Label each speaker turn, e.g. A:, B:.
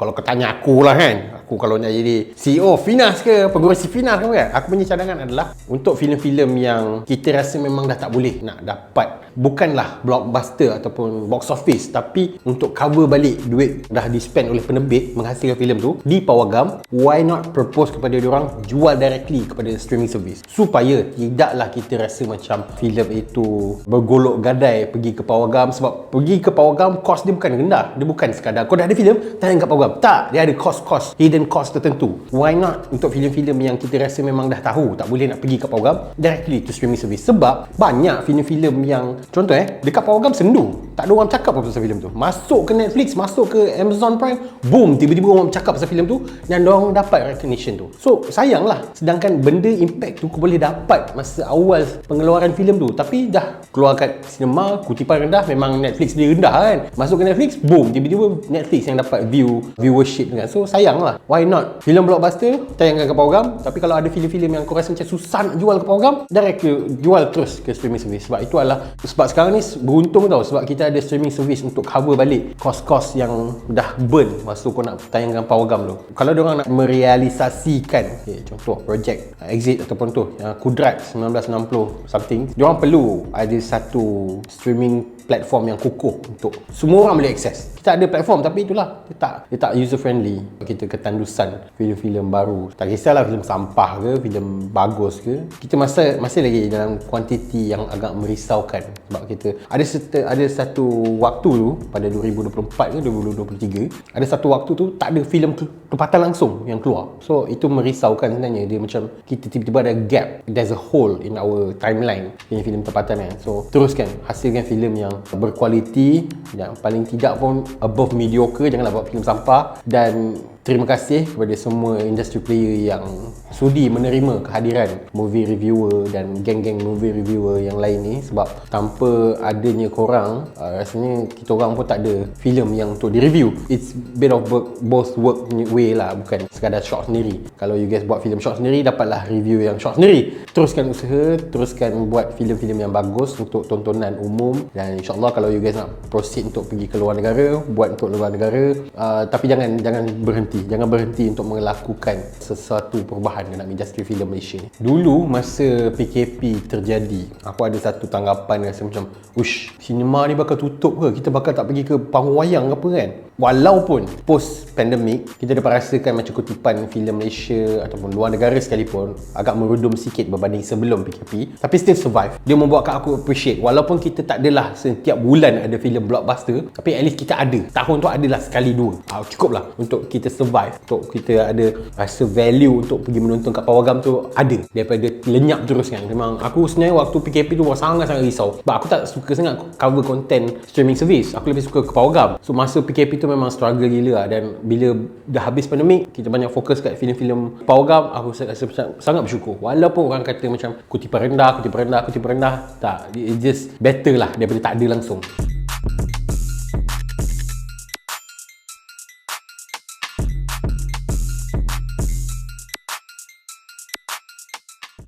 A: kalau kau tanya aku lah kan aku kalau nak jadi CEO Finas ke pengurusi Finas ke kan? Aku punya cadangan adalah untuk filem-filem yang kita rasa memang dah tak boleh nak dapat. Bukanlah blockbuster ataupun box office tapi untuk cover balik duit dah di spend oleh penerbit menghasilkan filem tu di Pawagam why not propose kepada orang jual directly kepada streaming service? Supaya tidaklah kita rasa macam filem itu bergolok gadai pergi ke Pawagam sebab pergi ke Pawagam kos dia bukan rendah. Dia bukan sekadar kau dah ada filem tayang kat Pawagam tak dia ada kos-kos hidden cost tertentu. Why not untuk filem-filem yang kita rasa memang dah tahu tak boleh nak pergi ke Pawagam directly to streaming service. Sebab banyak filem-filem yang contoh eh dekat Pawagam sendu tak ada orang cakap apa pasal filem tu. Masuk ke Netflix masuk ke Amazon Prime boom tiba-tiba orang cakap pasal filem tu dan orang dapat recognition tu. So sayang lah sedangkan benda impact tu kau boleh dapat masa awal pengeluaran filem tu. Tapi dah keluar kat cinema kutipan rendah memang Netflix dia rendah kan. Masuk ke Netflix boom tiba-tiba Netflix yang dapat view viewership kan so sayang lah why not? Filem blockbuster tayangkan ke Pawagam tapi kalau ada filem-filem yang kau rasa macam susah nak jual ke Pawagam direct ke jual terus ke streaming service. Sebab itu adalah sebab sekarang ni beruntung tau. Sebab kita ada streaming service untuk cover balik kos-kos yang dah burn masa kau nak tayangkan Pawagam tu. Kalau orang nak merealisasikan okay, contoh projek uh, exit ataupun tu uh, Kudrat 1960 something orang perlu ada satu streaming platform yang kukuh untuk semua orang boleh akses. Kita ada platform tapi itulah dia tak dia tak user friendly. Kita ketandusan filem-filem baru. Tak kisahlah filem sampah ke, filem bagus ke. Kita masih masih lagi dalam kuantiti yang agak merisaukan sebab kita ada serta, ada satu waktu tu pada 2024 ke 2023 ada satu waktu tu tak ada filem tempatan langsung yang keluar. So itu merisaukan sebenarnya dia macam kita tiba-tiba ada gap. There's a hole in our timeline filem-filem tempatan kan. So teruskan hasilkan filem yang berkualiti yang paling tidak pun above mediocre janganlah buat filem sampah. Dan terima kasih kepada semua industry player yang sudi menerima kehadiran movie reviewer dan geng-geng movie reviewer yang lain ni. Sebab tanpa adanya korang uh, rasanya kita orang pun tak ada filem yang untuk di-review. It's bit of work, both work way lah bukan sekadar short sendiri. Kalau you guys buat filem short sendiri dapatlah review yang short sendiri. Teruskan usaha teruskan buat filem-filem yang bagus untuk tontonan umum. Dan insyaAllah kalau you guys nak proceed untuk pergi ke luar negara buat untuk luar negara uh, tapi jangan jangan berhenti berhenti. Jangan berhenti untuk melakukan sesuatu perubahan dalam industri filem Malaysia ni. Dulu masa PKP terjadi aku ada satu tanggapan rasa macam ush sinema ni bakal tutup ke? Kita bakal tak pergi ke panggung wayang ke apa kan? Walaupun post pandemic kita dapat rasakan macam kutipan filem Malaysia ataupun luar negara sekalipun agak merudum sikit berbanding sebelum PKP tapi still survive. Dia membuatkan aku appreciate. Walaupun kita tak adalah setiap bulan ada filem blockbuster tapi at least kita ada. Tahun tu adalah sekali dua. Uh, cukup lah untuk kita survive. Untuk kita ada rasa value untuk pergi menonton kat Pawagam tu ada. Daripada lenyap terus kan. Memang aku sebenarnya waktu PKP tu sangat-sangat risau. Sebab aku tak suka sangat cover content streaming service. Aku lebih suka ke Pawagam so masa PKP tu memang struggle gila lah. Dan bila dah habis pandemik kita banyak fokus kat filem-filem Pawagam aku rasa sangat bersyukur. Walaupun orang kata macam kutipan rendah kutipan rendah kutipan rendah. Tak. It just better lah daripada tak ada langsung